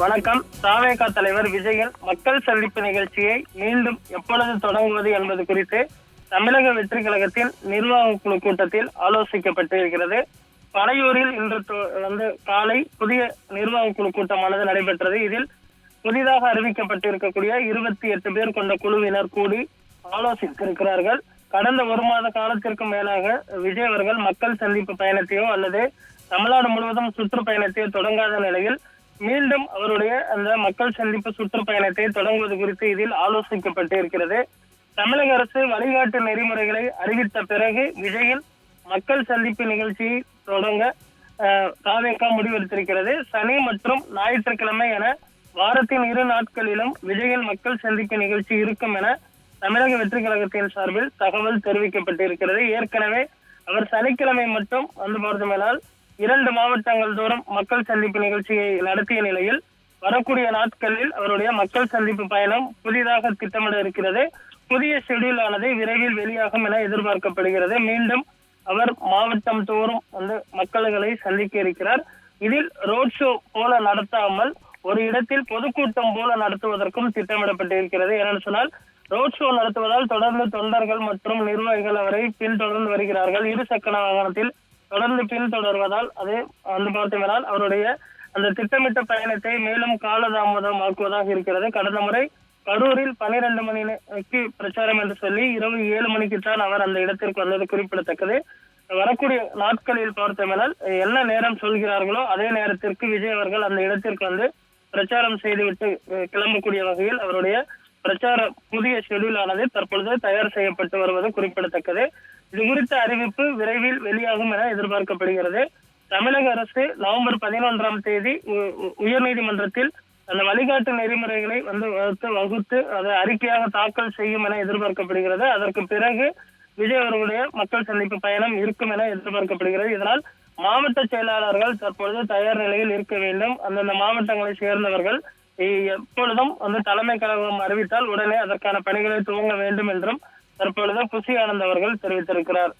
வணக்கம். தாவேகா தலைவர் விஜயன் மக்கள் சந்திப்பு நிகழ்ச்சியை மீண்டும் எப்பொழுது தொடங்குவது என்பது குறித்து தமிழக வெற்றி கழகத்தின் நிர்வாக குழு கூட்டத்தில் ஆலோசிக்கப்பட்டு இருக்கிறது. பனையூரில் இன்று வந்து காலை புதிய நிர்வாக குழு கூட்டமானது நடைபெற்றது. இதில் புதிதாக அறிவிக்கப்பட்டிருக்கக்கூடிய இருபத்தி எட்டு பேர் கொண்ட குழுவினர் கூடி ஆலோசித்திருக்கிறார்கள். கடந்த ஒரு மாத காலத்திற்கு மேலாக விஜய் அவர்கள் மக்கள் சந்திப்பு பயணத்தையோ அல்லது தமிழ்நாடு முழுவதும் சுற்றுப்பயணத்தையோ தொடங்காத நிலையில் மீண்டும் அவருடைய அந்த மக்கள் சந்திப்பு சுற்றுப்பயணத்தை தொடங்குவது குறித்து இதில் ஆலோசிக்கப்பட்டு இருக்கிறது. தமிழக அரசு வழிகாட்டு நெறிமுறைகளை அறிவித்த பிறகு விஜயில் மக்கள் சந்திப்பு நிகழ்ச்சியை தொடங்க தாவேக்கா முடிவெடுத்திருக்கிறது. சனி மற்றும் ஞாயிற்றுக்கிழமை என வாரத்தின் இரு நாட்களிலும் விஜயின் மக்கள் சந்திப்பு நிகழ்ச்சி இருக்கும் என தமிழக வெற்றி கழகத்தின் சார்பில் தகவல் தெரிவிக்கப்பட்டிருக்கிறது. ஏற்கனவே அவர் சனிக்கிழமை மட்டும் வந்து பார்த்தோமேனால் இரண்டு மாவட்டங்கள் தோறும் மக்கள் சந்திப்பு நிகழ்ச்சியை நடத்திய நிலையில் வரக்கூடிய நாட்களில் அவருடைய மக்கள் சந்திப்பு பயணம் புதிதாக திட்டமிட இருக்கிறது. புதிய ஷெடியூல் ஆனது விரைவில் வெளியாகும் என எதிர்பார்க்கப்படுகிறது. மீண்டும் அவர் மாவட்டம் தோறும் வந்து மக்கள்களை சந்திக்க இருக்கிறார். இதில் ரோட் ஷோ போல நடத்தாமல் ஒரு இடத்தில் பொதுக்கூட்டம் போல நடத்துவதற்கும் திட்டமிடப்பட்டிருக்கிறது. ஏனென்று சொன்னால் ரோட் ஷோ நடத்துவதால் தொடர்ந்து தொண்டர்கள் மற்றும் நிர்வாகிகள் அவரை பின்தொடர்ந்து வருகிறார்கள். இரு சக்கர வாகனத்தில் தொடர்ந்து பின்தொடர்வதால் அது வந்து பார்த்தோம்னால் அவருடைய அந்த திட்டமிட்ட பயணத்தை மேலும் காலதாமதமாக்குவதாக இருக்கிறது. கடந்த முறை கரூரில் பனிரெண்டு மணிக்கு பிரச்சாரம் என்று சொல்லி இரவு ஏழு மணிக்கு தான் அவர் அந்த இடத்திற்கு வந்தது குறிப்பிடத்தக்கது. வரக்கூடிய நாட்களில் பார்த்தோம்னால் என்ன நேரம் சொல்கிறார்களோ அதே நேரத்திற்கு விஜய் அவர்கள் அந்த இடத்திற்கு வந்து பிரச்சாரம் செய்துவிட்டு கிளம்பக்கூடிய வகையில் அவருடைய பிரச்சார புதிய ஷெட்யூல் ஆனது தற்பொழுது தயார் செய்யப்பட்டு வருவது குறிப்பிடத்தக்கது. இது குறித்த அறிவிப்பு விரைவில் வெளியாகும் என எதிர்பார்க்கப்படுகிறது. தமிழக அரசு நவம்பர் பதினொன்றாம் தேதி உயர்நீதிமன்றத்தில் அந்த வழிகாட்டு நெறிமுறைகளை வந்து வகுத்து அதை அறிக்கையாக தாக்கல் செய்யும் என எதிர்பார்க்கப்படுகிறது. அதற்கு பிறகு விஜய் அவர்களுடைய மக்கள் சந்திப்பு பயணம் இருக்கும் என எதிர்பார்க்கப்படுகிறது. இதனால் மாவட்ட செயலாளர்கள் தற்பொழுது தயார் நிலையில் இருக்க வேண்டும். அந்தந்த மாவட்டங்களை சேர்ந்தவர்கள் எப்பொழுதும் வந்து தலைமை கழகம் அறிவித்தால் உடனே அதற்கான பணிகளை துவங்க வேண்டும் என்றும் தற்பொழுது புசி ஆனந்த் அவர்கள் தெரிவித்திருக்கிறார்.